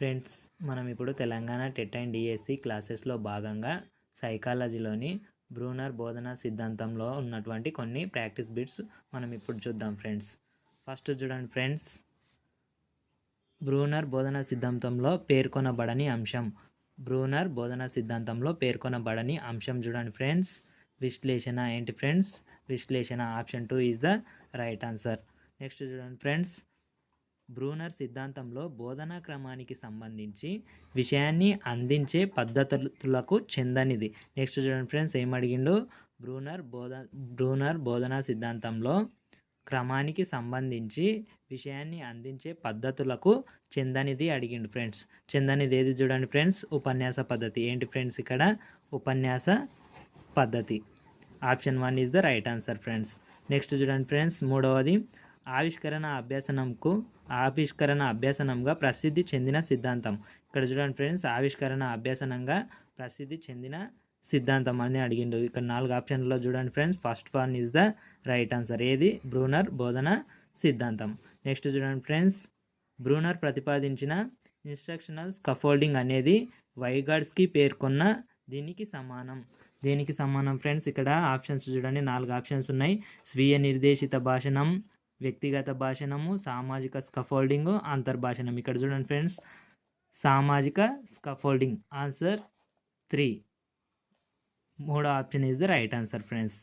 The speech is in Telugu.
ఫ్రెండ్స్ మనం ఇప్పుడు తెలంగాణ టెట్ అండ్ డిఎస్సి క్లాసెస్లో భాగంగా సైకాలజీలోని బ్రూనర్ బోధనా సిద్ధాంతంలో ఉన్నటువంటి కొన్ని ప్రాక్టీస్ బిట్స్ మనం ఇప్పుడు చూద్దాం ఫ్రెండ్స్. ఫస్ట్ చూడండి ఫ్రెండ్స్ బ్రూనర్ బోధనా సిద్ధాంతంలో పేర్కొనబడని అంశం. బ్రూనర్ బోధనా సిద్ధాంతంలో పేర్కొనబడని అంశం చూడండి ఫ్రెండ్స్. విశ్లేషణ ఏంటి ఫ్రెండ్స్? విశ్లేషణ option two is the right answer. Next చూడండి ఫ్రెండ్స్ బ్రూనర్ సిద్ధాంతంలో బోధనా క్రమానికి సంబంధించి విషయాన్ని అందించే పద్ధతులకు చెందనిది. నెక్స్ట్ చూడండి ఫ్రెండ్స్ ఏం బ్రూనర్ బోధ బ్రూనర్ బోధనా సిద్ధాంతంలో క్రమానికి సంబంధించి విషయాన్ని అందించే పద్ధతులకు చెందనిది అడిగిండు ఫ్రెండ్స్ చెందనిది ఏది చూడండి ఫ్రెండ్స్ ఉపన్యాస పద్ధతి. ఏంటి ఫ్రెండ్స్ ఇక్కడ? ఉపన్యాస పద్ధతి. Option one is the right answer friends next చూడండి ఫ్రెండ్స్ మూడవది ఆవిష్కరణ అభ్యసనంకు ఆవిష్కరణ అభ్యసనంగా ప్రసిద్ధి చెందిన సిద్ధాంతం. ఇక్కడ చూడండి ఫ్రెండ్స్ ఆవిష్కరణ అభ్యసనంగా ప్రసిద్ధి చెందిన సిద్ధాంతం అని అడిగిండు. ఇక్కడ నాలుగు ఆప్షన్లో చూడండి friends. First one is the right answer. ఏది? బ్రూనర్ బోధన సిద్ధాంతం. నెక్స్ట్ చూడండి ఫ్రెండ్స్ బ్రూనర్ ప్రతిపాదించిన ఇన్స్ట్రక్షనల్ స్కఫోల్డింగ్ అనేది వైగాడ్స్కి పేర్కొన్న దీనికి సమానం. దీనికి సమానం ఫ్రెండ్స్? ఇక్కడ ఆప్షన్స్ చూడండి. నాలుగు ఆప్షన్స్ ఉన్నాయి. స్వీయ నిర్దేశిత భాషణం వ్యక్తిగత భాషణము సామాజిక స్కఫోల్డింగ్ అంతర్భాషణం. ఇక్కడ చూడండి ఫ్రెండ్స్ సామాజిక స్కఫోల్డింగ్ ఆన్సర్ త్రీ మూడో option is the right answer friends